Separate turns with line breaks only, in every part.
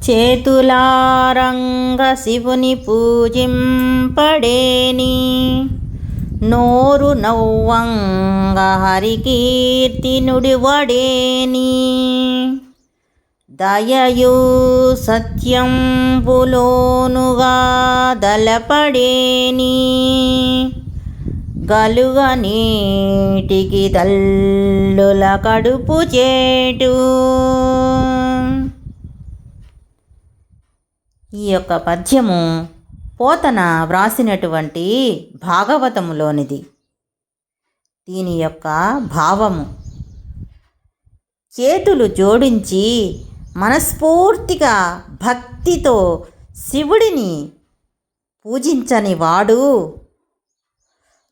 చేతులారంగ శివుని పూజింపడేని. నోరు నవ్వంగ హరికీర్తి నుడివడేని దయయు సత్యంబులోనుగా దలపడేని. గలుగ నీటికి తల్లుల కడుపు చేటు. ఈ యొక్క పద్యము పోతన వ్రాసినటువంటి భాగవతములోనిది. దీని యొక్క భావము. చేతులు జోడించి మనస్ఫూర్తిగా భక్తితో శివుడిని పూజించని వాడు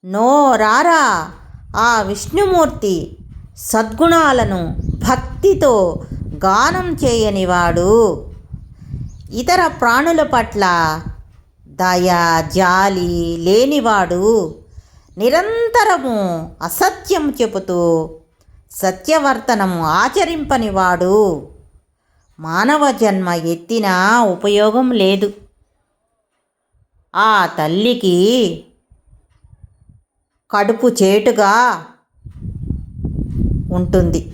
నోరారా ఆ విష్ణుమూర్తి సద్గుణాలను భక్తితో గానం చేయనివాడు ఇతర ప్రాణుల పట్ల దయ జాలి లేనివాడు నిరంతరము అసత్యం చెబుతూ సత్యవర్తనము ఆచరింపనివాడు. మానవ జన్మ ఎత్తినా ఉపయోగం లేదు. ఆ తల్లికి కడుపు చేటుగా ఉంటుంది.